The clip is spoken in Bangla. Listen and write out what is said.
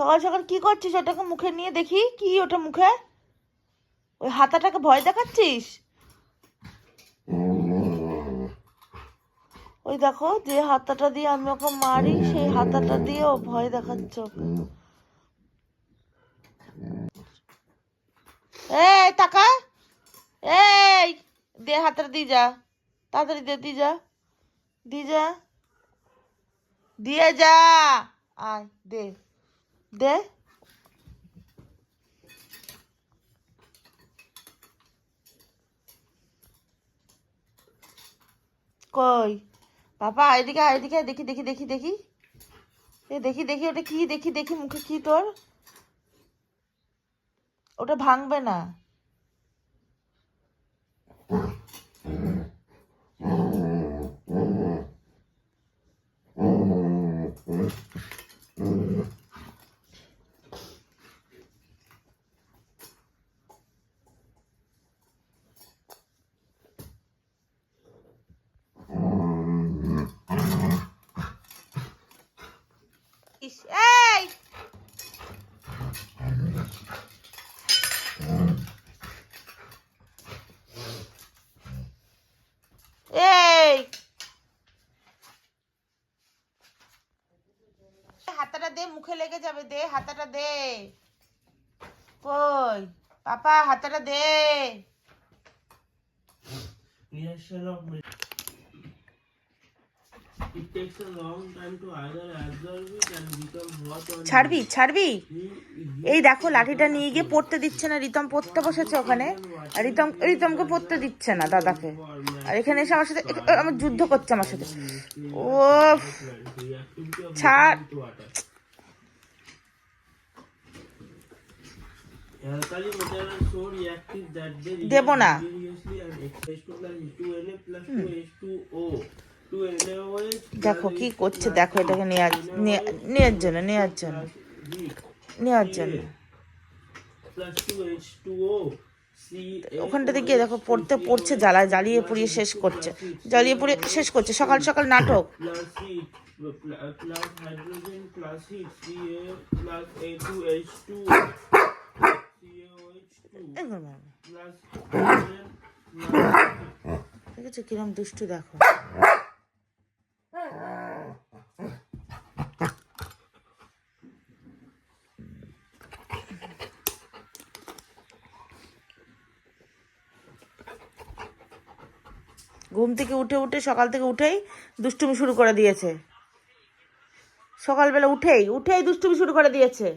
সকাল সকাল কি করছিস? ওটাকে মুখে নিয়ে দেখি। কি ওটা মুখে? ওই হাতাটাকে ভয় দেখাচ্ছিস? ওই দেখো, যে হাতাটা দিয়ে আমি ওকে মারি, সেই হাতাটা দিয়ে ও ভয় দেখাচ্ছে ওকে। এই টাকা এই, দে হাতটা দিয়ে যা। তাড়াতাড়ি দে, দিয়ে যা। দিয়ে যা। দিয়ে যা। আয়, দে। দে। কই? পাপা এদিকে এদিকে দেখি দেখি দেখি দেখি। এ, দেখি দেখি, ওটা কি, দেখি দেখি, মুখে কি তোর? ওটা ভাঙবে না। এই এই হাতাটা দে, মুখে লেগে যাবে, দে, হাতাটা দে। কই? পাপা, হাতাটা দে। reaction ছাড়বি ছাড়বি? এই দেখো লাঠিটা নিয়ে গিয়ে পড়তে দিচ্ছে না রিতম পড়তে বসেছে ওখানে। আর রিতম রিতমকে পড়তে দিচ্ছে না দাদাকে। আর এখানে এসে আমার সাথে আমার যুদ্ধ করছে আমার সাথে। ও ছাড়। To water. দেখো কি করছে, দেখো এটাকে নেওয়ার নেওয়ার জন্য নেওয়ার জন্য নেওয়ার জন্য। plus 2H2O. C ওখানটাতে গিয়ে দেখো পড়তে পড়ছে, জ্বালা, জ্বালিয়ে পুড়িয়ে শেষ করছে, জ্বালিয়ে পুড়িয়ে শেষ করছে, সকাল সকাল নাটক। plus heat pl- plus ঘুম থেকে উঠে উঠে, সকাল থেকে উঠেই দুষ্টুমি শুরু করে দিয়েছে। সকালবেলা উঠেই উঠেই দুষ্টুমি শুরু করে দিয়েছে।